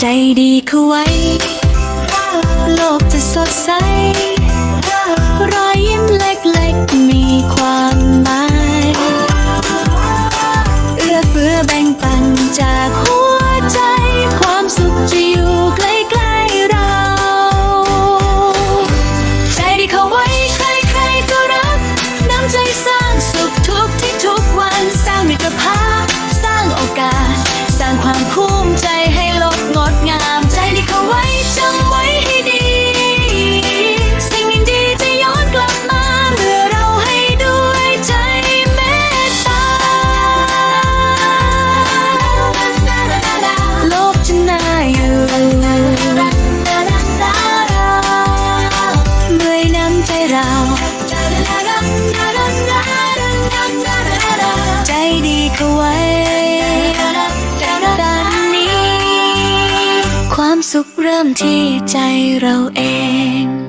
ใจดีเข้าไว้ โลกจะสดใส รอยยิ้มเล็กๆ มีความหมายเอื้อเฟื้อแบ่งปันจากหัวใจ ความสุขจะอยู่ใกล้ๆเรา ใจดีเข้าไว้ ใครๆก็รัก น้ำใจสร้างสุขทุกที่ทุกวัน สร้างมิตรภาพ สร้างโอกาส สร้างความภูมิ เรา ใจดีเข้าไว้ตอนนี้ ความสุขเริ่มที่ใจเราเอง